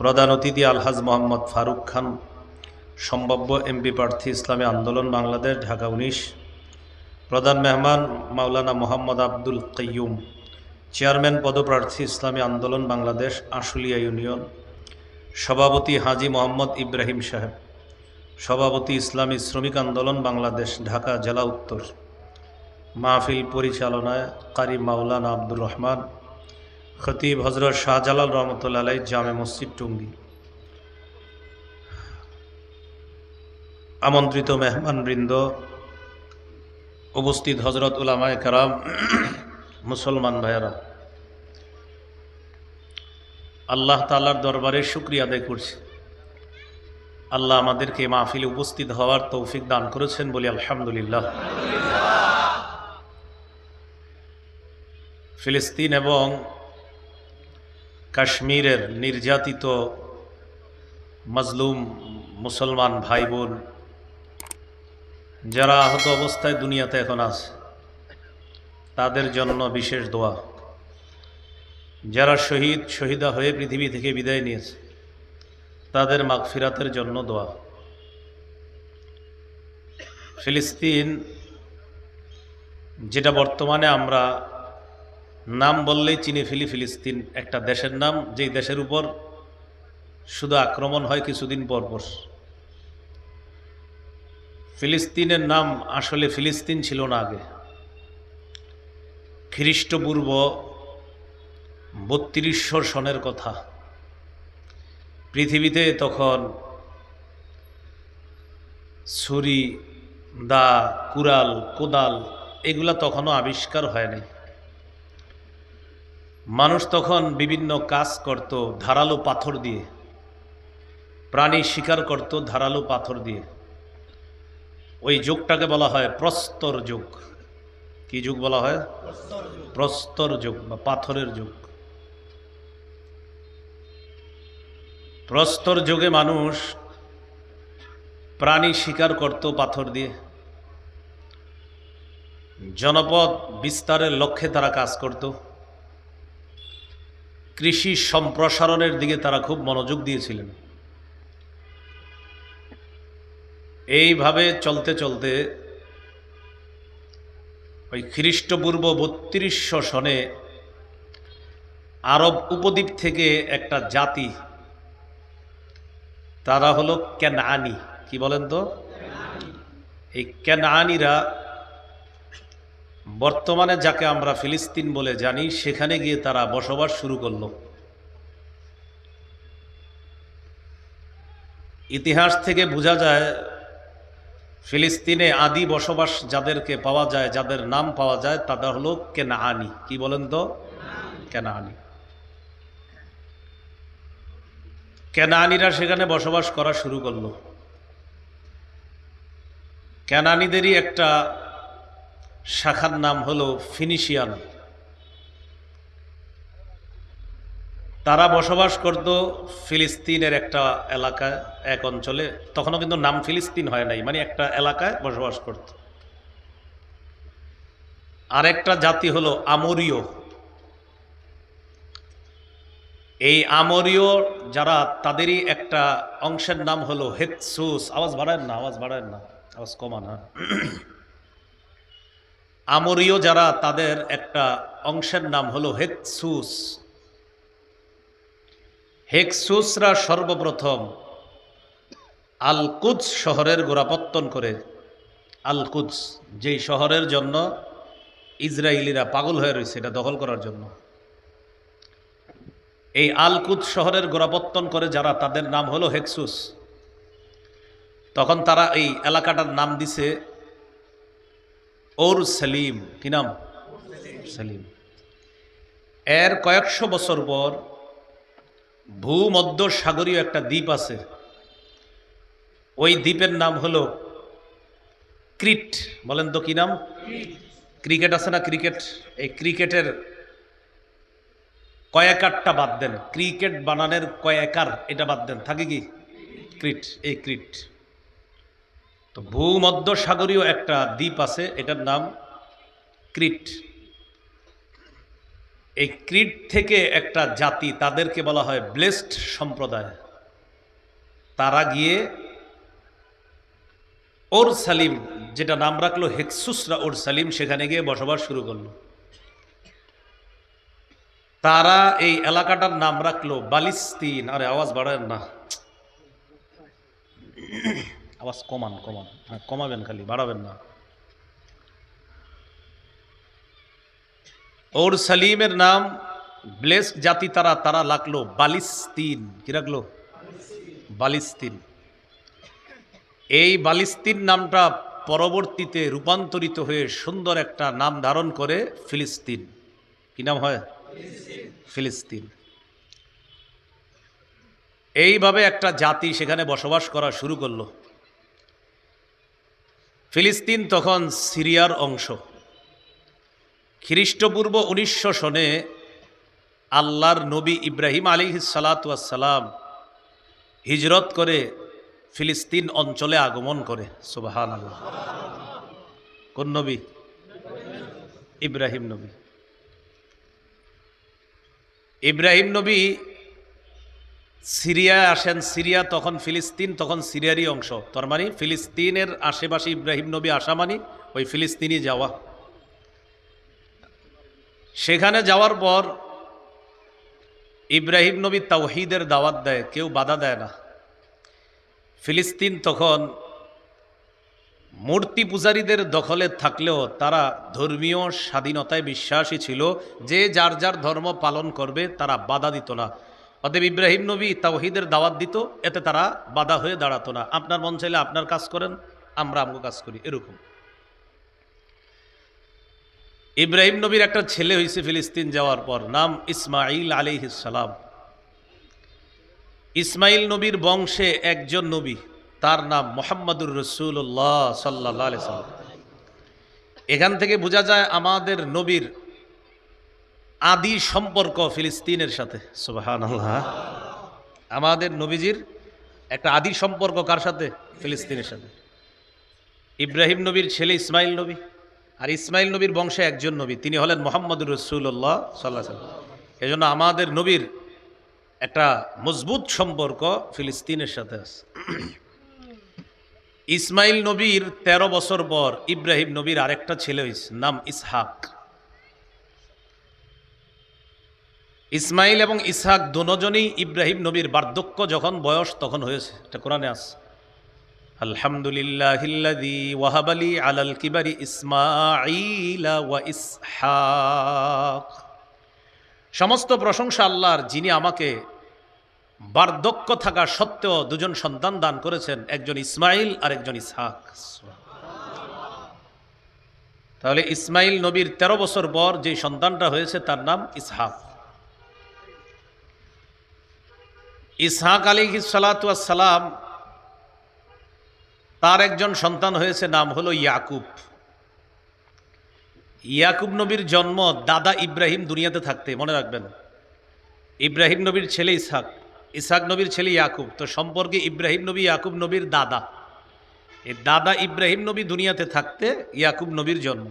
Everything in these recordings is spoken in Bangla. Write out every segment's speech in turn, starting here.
প্রধান অতিথি আলহাজ মোহাম্মদ ফারুক খান, সম্ভাব্য এমপি প্রার্থী ইসলামী আন্দোলন বাংলাদেশ, ঢাকা উনিশ, প্রধান মেহমান মাওলানা মোহাম্মদ আব্দুল কাইয়ুম, চেয়ারম্যান পদপ্রার্থী ইসলামী আন্দোলন বাংলাদেশ, আশুলিয়া ইউনিয়ন, সভাপতি হাজি মোহাম্মদ ইব্রাহিম সাহেব, সভাপতি ইসলামী শ্রমিক আন্দোলন বাংলাদেশ, ঢাকা, জেলা উত্তর, মাহফিল পরিচালনায় কারি মাওলানা আব্দুর রহমান খতিব হজরত শাহজালাল রহমতুল্লাহ আলাই জামে মসজিদ টুঙ্গি। আমন্ত্রিত মেহমানবৃন্দ, উপস্থিত হজরত উলামায় কারাম, মুসলমান ভাইয়েরা, আল্লাহ তালার দরবারে শুক্রিয়া আদায় করছি। আল্লাহ আমাদেরকে মাহফিলে উপস্থিত হওয়ার তৌফিক দান করেছেন বলি আলহামদুলিল্লাহ। ফিলিস্তিন এবং কাশ্মীরের নির্যাতিত মজলুম মুসলমান ভাই বোন যারা আহত অবস্থায় দুনিয়াতে এখন আছে, তাদের জন্য বিশেষ দোয়া। যারা শহীদ, শহীদা হয়ে পৃথিবী থেকে বিদায় নিয়েছে, তাদের মাগফিরাতের জন্য দোয়া। ফিলিস্তিন, যেটা বর্তমানে আমরা নাম বললেই চিনি ফিলি ফিলিস্তিন, একটা দেশের নাম, যেই দেশের উপর শুধু আক্রমণ হয় কিছুদিন পর পর। ফিলিস্তিনের নাম আসলে ফিলিস্তিন ছিল না আগে। খ্রিস্টপূর্ব বত্রিশশো সনের কথা। পৃথিবীতে তখন ছুরি, দা, কুড়াল, কোদাল, এগুলা তখনও আবিষ্কার হয়নি। মানুষ তখন বিভিন্ন কাজ করত, ধারালো পাথর দিয়ে। প্রাণী শিকার করত, ধারালো পাথর দিয়ে। ওই যুগটাকে বলা হয় প্রস্তর যুগ। কি যুগ বলা হয়? প্রস্তর যুগ বা পাথরের যুগ। প্রস্তর যুগে মানুষ প্রাণী শিকার করত পাথর দিয়ে। জনপদ বিস্তারের লক্ষ্যে তারা কাজ করত। কৃষি সম্প্রসারণের দিকে তারা খুব মনোযোগ দিয়েছিলেন। এইভাবে চলতে চলতে ওই খ্রিস্টপূর্ব বত্রিশশো সনে আরব উপদ্বীপ থেকে একটা জাতি, তারা হলো ক্যানানি কি বলেন তো? এই ক্যানানিরা বর্তমানে যাকে আমরা ফিলিস্তিন বলে জানি, সেখানে গিয়ে তারা বসবাস শুরু করল। ইতিহাস থেকে বোঝা যায়, ফিলিস্তিনে আদি বসবাস যাদেরকে পাওয়া যায়, যাদের নাম পাওয়া যায়, তারা হলো কেনাহানি কি বলেন তো? কেনাহানি কেনানিরা সেখানে বসবাস করা শুরু করল। কেনানিদেরই একটা শাখার নাম হলো ফিনিশিয়ান। তারা বসবাস করত ফিলিস্তিনের একটা এলাকা, এক অঞ্চলে। তখনও কিন্তু নাম ফিলিস্তিন হয় নাই মানে একটা এলাকায় বসবাস করত। আরেকটা জাতি হলো আমরীয়। এই আমরীয় যারা, তাদেরই একটা অংশের নাম হলো হেকসুস। আওয়াজ বাড়ায় না, আওয়াজ বাড়ায় না, আওয়াজ কমান হ্যাঁ। আমরীয় যারা, তাদের একটা অংশের নাম হলো হেকসুস। হেকসুসরা সর্বপ্রথম আলকুদস শহরের গোড়াপত্তন করে। আলকুদস, যেই শহরের জন্য ইসরায়েলিরা পাগল হয়ে রয়েছে এটা দখল করার জন্য। এই আলকুদ শহরের গোড়াপত্তন করে যারা, তাদের নাম হলো হেকসুস। তখন তারা এই এলাকাটার নাম দিছে ওর সেলিম, কি নাম? সেলিম। এর কয়েকশো বছর পর ভূমধ্য সাগরীয় একটা দ্বীপ আছে। ওই দ্বীপের নাম হলো ক্রিট। বলেন তো কি নাম? ক্রিকেট আছে না ক্রিকেট? এই ক্রিকেটের কয়েকারটা বাদ দেন। ক্রিকেট বানানের কয়েকার এটা বাদ দেন। থাকে কি? ক্রিট, এই ক্রিট। তো ভূমধ্য সাগরীয় একটা দ্বীপ আছে, এটার নাম ক্রিট। এই ক্রিট থেকে একটা জাতি, তাদেরকে বলা হয় ব্লেসড সম্প্রদায়। তারা গিয়ে ওর সালিম যেটা নাম রাখল হেক্সুসরা ওর সালিম সেখানে গিয়ে বসবাস শুরু করল। তারা এই এলাকাটার নাম রাখল বালিস্তিন। আরে আওয়াজ বাড়ায় না। আওয়াজ কমান কমান। হ্যাঁ কমাবেন খালি, বাড়াবেন না। ওর সালিমের নাম ব্লেস জাতি তারা তারা লাগল বালিস্তিন। কি রাখল বালিস্তিন। এই বালিস্তিন নামটা পরবর্তীতে রূপান্তরিত হয়ে সুন্দর একটা নাম ধারণ করে ফিলিস্তিন। কি নাম হয়? ফিলিস্তিন। এইভাবে একটা জাতি সেখানে বসবাস করা শুরু করল। ফিলিস্তিন তখন সিরিয়ার অংশ। খ্রিস্টপূর্ব উনিশশো সনে আল্লাহর নবী ইব্রাহিম আলী সালাতাম হিজরত করে ফিলিস্তিন অঞ্চলে আগমন করে। সুবাহান আল্লাহ কোন নবী? ইব্রাহিম নবী। ইব্রাহিম নবী সিরিয়ায় আসেন, সিরিয়া, তখন ফিলিস্তিন, তখন সিরিয়ারই অংশ। তার মানে ফিলিস্তিনের আশেপাশে ইব্রাহিম নবী আসা মানে ওই ফিলিস্তিনই যাওয়া। সেখানে যাওয়ার পর ইব্রাহিম নবী তাওহিদের দাওয়াত দেয়, কেউ বাধা দেয় না। ফিলিস্তিন তখন মূর্তি পূজারীদের দখলে থাকলেও তারা ধর্মীয় স্বাধীনতায় বিশ্বাসী ছিল, যে যার যার ধর্ম পালন করবে তারা বাধা দিত না। অতএব ইব্রাহিম নবী তাওহিদের দাওয়াত দিত, এতে তারা বাধা হয়ে দাঁড়াতো না। আপনার মন চাইলে আপনার কাজ করেন, আমরা আমগো কাজ করি, এরকম। ইব্রাহিম নবীর একটা ছেলে হয়েছে ফিলিস্তিন যাওয়ার পর, নাম ইসমাইল আলিহিসালাম ইসমাইল নবীর বংশে একজন নবী, তার নাম মোহাম্মদুর রসুল্লাহ সাল্লাহ সাল্লাম। এখান থেকে বোঝা যায় আমাদের নবীর আদি সম্পর্ক ফিলিস্তিনের সাথে। সুবাহান আমাদের নবীজির একটা আদি সম্পর্ক কার সাথে? ফিলিস্তিনের সাথে। ইব্রাহিম নবীর ছেলে ইসমাইল নবী আর ইসমাইল নবীর বংশে একজন নবী। তিনি হলেন মোহাম্মদ রসুল্লাহ সাল্লাহ সাল্লাম এজন্য আমাদের নবীর একটা মজবুত সম্পর্ক ফিলিস্তিনের সাথে আছে। ইসমাইল নবীর ১৩ বছর পর ইব্রাহিম নবীর আরেকটা ছেলে হয়েছে নাম ইসহাক। ইসমাইল এবং ইসহাক দুজনেই ইব্রাহিম নবীর বার্ধক্য যখন বয়স তখন হয়েছে। এটা কোরআনে আস আলহামদুলিল্লাহিল্লাযী ওয়াহাবালি আলাল কিবারি ইসমাঈলা ওয়া ইসহাক। সমস্ত প্রশংসা আল্লাহর, যিনি আমাকে বার্ধক্য থাকা সত্ত্বেও দুজন সন্তান দান করেছেন, একজন ইসমাইল আর একজন ইসহাক। তাহলে ইসমাইল নবীর ১৩ বছর পর যে সন্তানটা হয়েছে তার নাম ইসহাক। ইসহাক আলী সালাম তার একজন সন্তান হয়েছে, নাম হলো ইয়াকুব। ইয়াকুব নবীর জন্ম দাদা ইব্রাহিম দুনিয়াতে থাকতে, মনে রাখবেন। ইব্রাহিম নবীর ছেলে ইসহাক ইসহাক নবীর ছেলে ইয়াকুব। তো সম্পর্কে ইব্রাহিম নবী, ইয়াকুব নবীর দাদা। এই দাদা ইব্রাহিম নবী দুনিয়াতে থাকতে, ইয়াকুব নবীর জন্ম।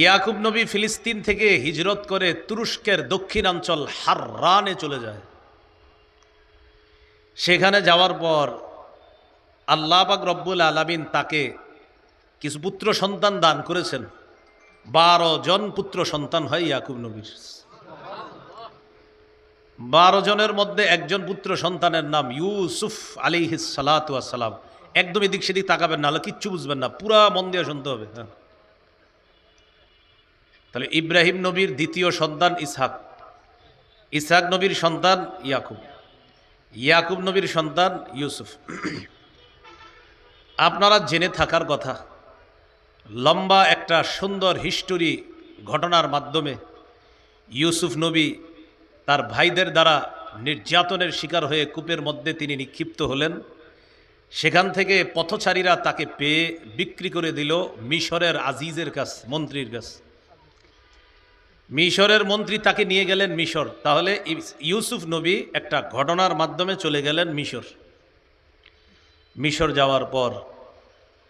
ইয়াকুব নবী ফিলিস্তিন থেকে হিজরত করে তুরস্কের দক্ষিণাঞ্চল হাররানে চলে যায়। সেখানে যাওয়ার পর আল্লাহ পাক রব্বুল আলমিন তাকে কিছু পুত্র সন্তান দান করেছেন। বারো জন পুত্র সন্তান হয় ইয়াকুব নবীর। বারো জনের মধ্যে একজন পুত্র সন্তানের নাম ইউসুফ আলী সালাতাম একদম এদিক সেদিক তাকাবেন না, হলে কিচ্ছু বুঝবেন না, পুরা মন দিয়ে শুনতে হবে। হ্যাঁ। তাহলে ইব্রাহিম নবীর দ্বিতীয় সন্তান ইসহাক। ইসহাক নবীর সন্তান ইয়াকুব। ইয়াকুব নবীর সন্তান ইউসুফ। আপনারা জেনে থাকার কথা, লম্বা একটা সুন্দর হিস্টোরি ঘটনার মাধ্যমে ইউসুফ নবী তার ভাইদের দ্বারা নির্যাতনের শিকার হয়ে কূপের মধ্যে তিনি নিক্ষিপ্ত হলেন। সেখান থেকে পথচারীরা তাকে পেয়ে বিক্রি করে দিল মিশরের আজিজের কাছ, মন্ত্রীর কাছ। মিশরের মন্ত্রী তাকে নিয়ে গেলেন মিশর। তাহলে ইউসুফ নবী একটা ঘটনার মাধ্যমে চলে গেলেন মিশর। মিশর যাওয়ার পর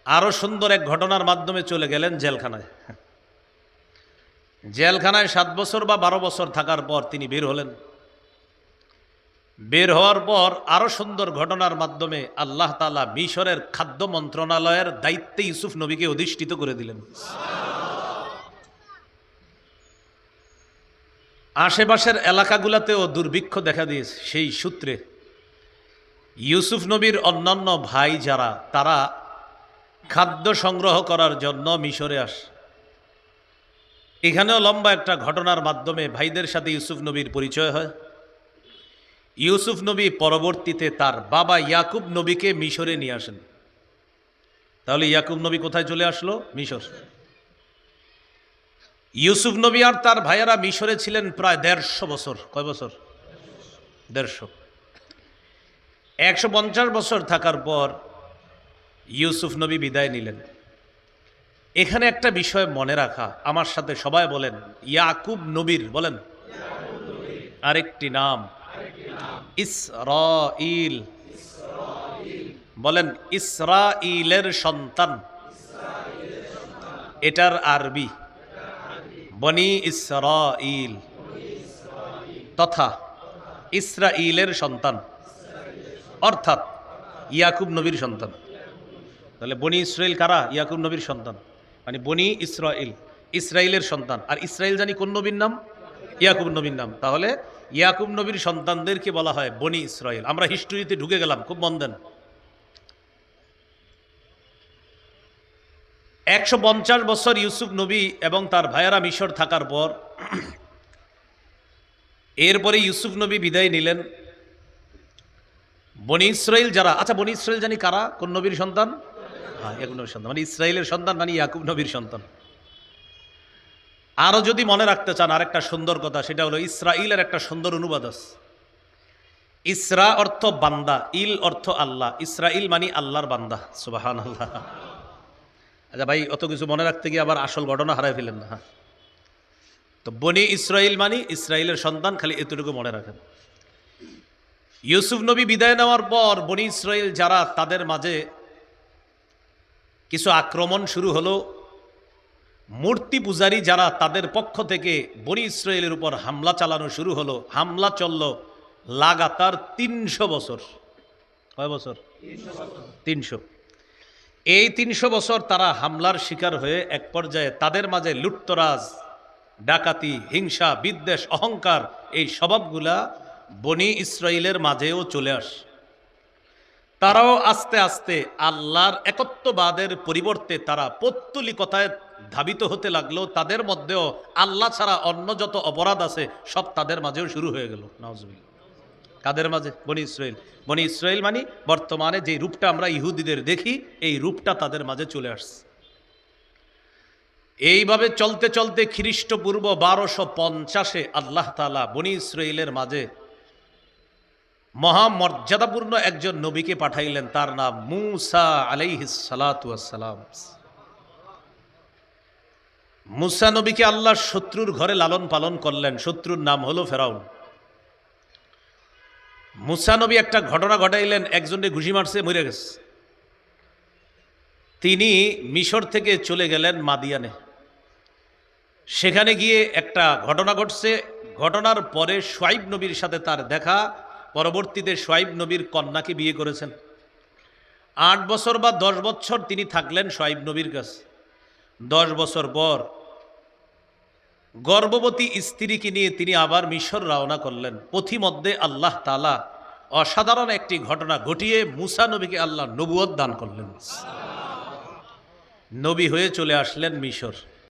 আরও সুন্দর এক ঘটনার মাধ্যমে চলে গেলেন জেলখানায়। জেলখানায় সাত বছর বা বারো বছর থাকার পর তিনি বের হলেন। বের হওয়ার পর আরও সুন্দর ঘটনার মাধ্যমে আল্লাহ তালা মিশরের খাদ্য মন্ত্রণালয়ের দায়িত্বে ইউসুফ নবীকে অধিষ্ঠিত করে দিলেন। আশেপাশের এলাকাগুলোতেও দুর্ভিক্ষ দেখা দিয়েছে। সেই সূত্রে ইউসুফ নবীর অন্যান্য ভাই যারা, তারা খাদ্য সংগ্রহ করার জন্য মিশরে আসে। এখানেও লম্বা একটা ঘটনার মাধ্যমে ভাইদের সাথে ইউসুফ নবীর পরিচয় হয়। ইউসুফ নবী পরবর্তীতে তার বাবা ইয়াকুব নবীকে মিশরে নিয়ে আসেন। তাহলে ইয়াকুব নবী কোথায় চলে আসলো? মিশর। ইউসুফ নবী আর তার ভাইয়েরা মিশরে ছিলেন প্রায় দেড়শো বছর। কয় বছর? দেড়শো। একশো পঞ্চাশ বছর থাকার পর ইউসুফ নবী বিদায় নিলেন। এখানে একটা বিষয় মনে রাখা। আমার সাথে সবাই বলেন, ইয়াকুব নবীর বলেন। আরেকটি নাম। ইসরাইল বলেন ইসরাইলের সন্তান। এটার আরবি। বনি ইসরাইল তথা ইসরাইলের সন্তান। অর্থাৎ ইয়াকুব নবীর সন্তান। তাহলে বনি ইসরাইল কারা? ইয়াকুব নবীর সন্তান। মানে বনি ইসরাইল ইসরাইলের সন্তান। আর ইসরাইল জানি কোন নবীর নাম? ইয়াকুব নবীর নাম। তাহলে ইয়াকুব নবীর সন্তানদেরকে বলা হয় বনি ইসরাইল আমরা হিস্ট্রিতে ঢুকে গেলাম, খুব মন দেন। একশো পঞ্চাশ বছর ইউসুফ নবী এবং তার ভাইয়েরা মিশর থাকার পর, এরপরে ইউসুফ নবী বিদায় নিলেন। বনি ইসরাইল যারা আচ্ছা বনি ইসরাইল জানি কারা? কোন নবীর সন্তান? হ্যাঁ ইয়াকুব নবীর সন্তান। মানে ইসরায়েলের সন্তান মানে ইয়াকুব নবীর সন্তান। আরও যদি মনে রাখতে চান, আরেকটা সুন্দর কথা, সেটা হলো ইসরাইলের একটা সুন্দর অনুবাদ আছে। ইসরা অর্থ বান্দা, ইল অর্থ আল্লাহ। ইসরাইল মানে আল্লাহর বান্দা সুবাহান আল্লাহ আচ্ছা ভাই, অত কিছু মনে রাখতে গিয়ে আবার আসল ঘটনা হারাই ফেলেন না হ্যাঁ। তো বনি ইসরাইল মানে ইসরায়েলের সন্তান, খালি এতটুকু মনে রাখেন। ইউসুফ নবী বিদায় নেওয়ার পর বনি ইসরায়েল যারা, তাদের মাঝে কিছু আক্রমণ শুরু হলো। মূর্তি পূজারী যারা, তাদের পক্ষ থেকে বনি ইসরায়েলের উপর হামলা চালানো শুরু হলো। হামলা চলল লাগাতার তিনশো বছর। কয় বছর? তিনশো। এই তিনশো বছর তারা হামলার শিকার হয়ে এক পর্যায়ে তাদের মাঝে লুটতরাজ, ডাকাতি, হিংসা, বিদ্বেষ, অহংকার এই স্বভাবগুলা বনি ইসরায়েলের মাঝেও চলে আসে। তারাও আস্তে আস্তে আল্লাহর একত্ববাদের পরিবর্তে তারা পত্তলিকতায় ধাবিত হতে লাগল। তাদের মধ্যেও আল্লাহ ছাড়া অন্য যত অপরাধ আছে, সব তাদের মাঝেও শুরু হয়ে গেল। নওয়াজবিল্লা কাদের মাঝে? বনি ইসরায়েল বনি ইসরায়েল মানে বর্তমানে যে রূপটা আমরা ইহুদিদের দেখি, এই রূপটা তাদের মাঝে চলে আসছে। এইভাবে চলতে চলতে খ্রিস্টপূর্ব বারোশো পঞ্চাশে আল্লাহ তালা বনি ইসরায়েলের মাঝে মহামর্যাদাপূর্ণ একজন নবীকে পাঠাইলেন। তার নাম মুসা আলাইহিসালাম মুসা নবীকে আল্লাহ শত্রুর ঘরে লালন পালন করলেন। শত্রুর নাম হলো ফেরাউন। মুসা নবী একটা ঘটনা ঘটাইলেন একজনে ঘুষি মারছে, মরে গেছে। তিনি মিশর থেকে চলে গেলেন মাদিয়ানে। সেখানে গিয়ে একটা ঘটনা ঘটছে। ঘটনার পরে সোয়াইব নবীর সাথে তার দেখা। পরবর্তীতে সোয়াইব নবীর কন্যাকে বিয়ে করেছেন। আট বছর বা দশ বছর তিনি থাকলেন সোয়াইব নবীর কাছে। দশ বছর পর গর্ভবতী স্ত্রীকে নিয়ে তিনি আবার মিশর রওনা করলেন। পথিমধ্যে আল্লাহ তালা অসাধারণ একটি ঘটনা ঘটিয়ে মুসা নবীকে আল্লাহ নবুয়ত দান করলেন। নবী হয়ে চলে আসলেন মিশর।